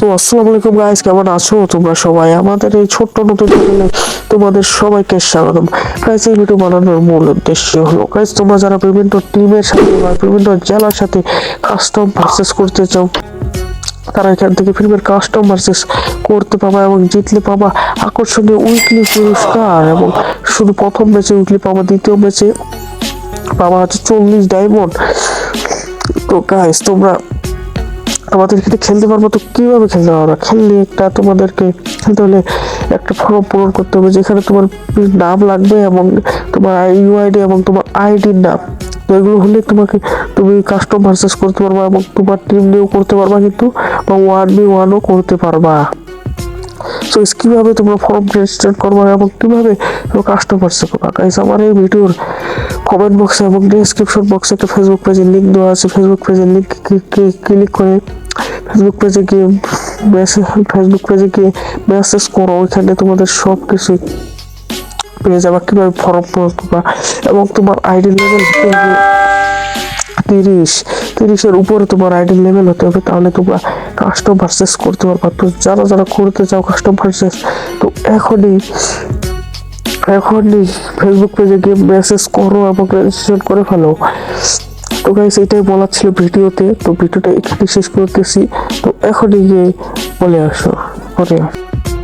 তো আসসালামু আলাইকুম গাইস কেমন আছো? তোমরা সবাই আমাদের এই ছোট্ট নতুন চ্যানেলে তোমাদের সবাইকে স্বাগতম। গাইস এই ভিডিও বানানোর মূল উদ্দেশ্য হলো গাইস তোমরা যারা বিভিন্ন টিমের সাথে বা বিভিন্ন জেলার সাথে কাস্টম পারচেস করতে চাও, তারা এখান থেকে ফিল্মের কাস্টম ভার্সেস করতে পাবা এবং জিতলে পাবা আকর্ষণীয় উইকলি পুরস্কার এবং শুধু প্রথম ম্যাচে উইকলি পাবা, দ্বিতীয় ম্যাচে পাবা হচ্ছে চল্লিশ ডায়মন্ড তো গাইস তোমরা আমাদের এখানে খেলতে পারব, তো কীভাবে খেলতে পারব? খেললে একটা তোমাদেরকে খেলতে হলে একটা ফর্ম পূরণ করতে হবে, যেখানে তোমার নাম লাগবে এবং তোমার ইউআইডি এবং তোমার আইডির নাম। তো এগুলো হলে তোমাকে তুমি কাস্টম ভার্সেস করতে পারবা এবং তোমার টিম নিয়েও করতে পারবা কিন্তু, বা ওয়ান বি ওয়ানও করতে পারবা। সো কীভাবে তোমরা ফর্ম রেজিস্টার করবা এবং কীভাবে কাস্টম ভার্সেস করবা? গাইস আমার এই ভিডিওর কমেন্ট বক্সে এবং ডেসক্রিপশন বক্সে একটা ফেসবুক পেজের লিঙ্ক দেওয়া আছে। ফেসবুক পেজের লিঙ্ক ক্লিক করে ফেসবুক পেজে গিয়ে মেসেজ ফেসবুক পেজে গিয়ে মেসেজ করো, ওইখানে তোমাদের সব কিছু পেয়ে যাবা। কীভাবে ফর্ম পূরণ এবং তোমার আইডি লেভেল তিরিশ। তিরিশের উপরে তোমার আইডি লেভেল হতে হবে, তাহলে তোমরা কাস্টম ভার্সেস করতে পারবা। তো যারা যারা করতে চাও কাস্টম ভার্সেস তো এখনই এখনই ফেসবুক পেজে গিয়ে মেসেজ করো এবং রেজিস্ট্রেশন করে ফেলো। তো গাইস এটাই বলার ছিল ভিডিওতে। তো ভিডিওটা এখানে শেষ করতেছি। তো এখনই গিয়ে বলে আসো। পরে আসো।